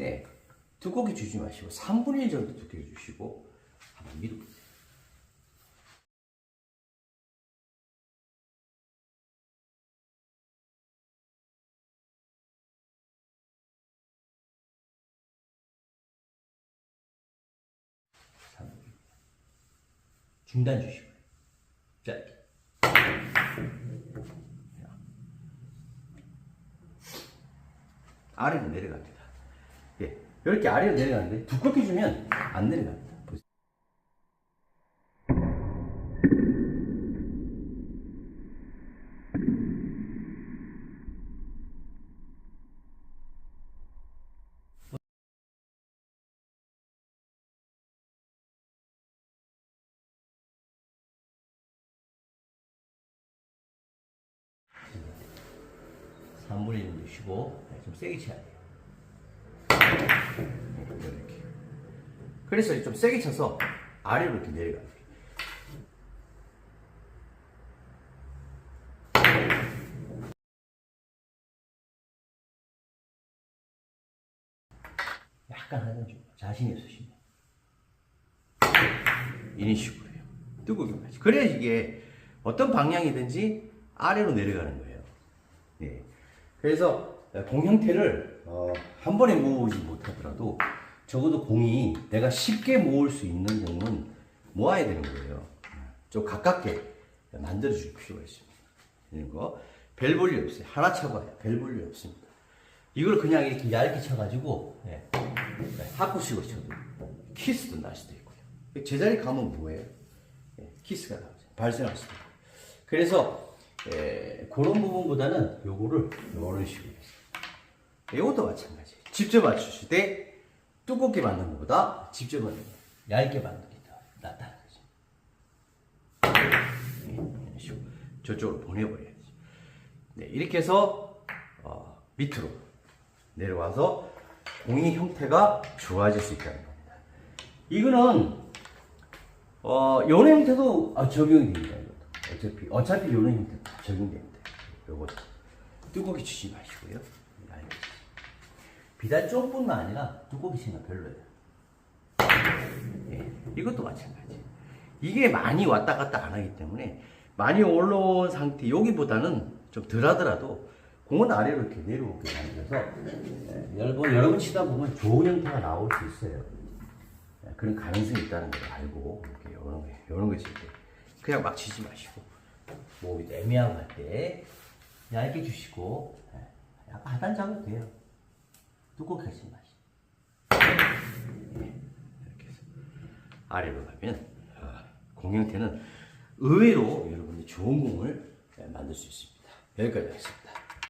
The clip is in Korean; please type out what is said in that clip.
때 두껍게 주지 마시고 3분의 1 정도 두껍게 주시고 한번 밀어보세요. 중단 주시고요. 자, 이렇게. 아래로 내려갑니다. 예, 이렇게 아래로 내려가는데 두껍게 주면 안 내려갑니다. 보세요. 삼분의 1 주시고 네, 좀 세게 쳐야 돼요. 네, 이렇게. 그래서 좀 세게 쳐서 아래로 이렇게 내려갑니다. 약간 하는 좀 자신 있으시면 이런 식으로 해요. 뜨거게 마시. 그래야 이게 어떤 방향이든지 아래로 내려가는 거예요. 예. 그래서 공 형태를 어, 한 번에 모으지 못하더라도 적어도 공이 내가 쉽게 모을 수 있는 공은 모아야 되는 거예요. 좀 가깝게 만들어 줄 필요가 있습니다. 이런 거. 별볼일 없어요. 하나 쳐봐요. 별볼일 없습니다. 이걸 그냥 이렇게 얇게 쳐가지고, 예. 하쿠식으로 쳐도 키스도 날 수도 있고요. 제자리 가면 뭐예요? 예, 키스가 나오죠. 발생할 수도 있고. 그래서, 예, 그런 부분보다는 요거를 요런 식으로 해서. 이것도 마찬가지. 직접 맞추실 때 두껍게 만든 것보다 직접 만든 거 얇게 만든 게 더 낫다는 거죠. 네, 이런 식으로 저쪽으로 보내버려야지. 네, 이렇게 해서 어, 밑으로 내려와서 공의 형태가 좋아질 수 있다는 겁니다. 이거는 어, 요런 형태도 아, 적용이 됩니다. 이것도. 어차피 어차피 요런 형태 다 적용됩니다. 요거 뜨겁게 치지 마시고요. 비단 쪽뿐만 아니라 두껍게 치면 별로예요. 예, 이것도 마찬가지. 이게 많이 왔다 갔다 안 하기 때문에 많이 올라온 상태 여기보다는 좀 덜하더라도 공은 아래로 이렇게 내려오게 만들어서 예, 여러분 여러분 치다 보면 좋은 형태가 나올 수 있어요. 예, 그런 가능성이 있다는 걸 알고 이렇게 이런 거 이런 때 그냥 막 치지 마시고 뭐 애매하고 할 때 얇게 주시고 예, 약간 하단 잡아도 돼요. 두껍게 하지 마시고. 예, 이렇게 해서 아래로 가면 어, 공 형태는 의외로 여러분이 좋은 공을 예, 만들 수 있습니다. 여기까지 하겠습니다.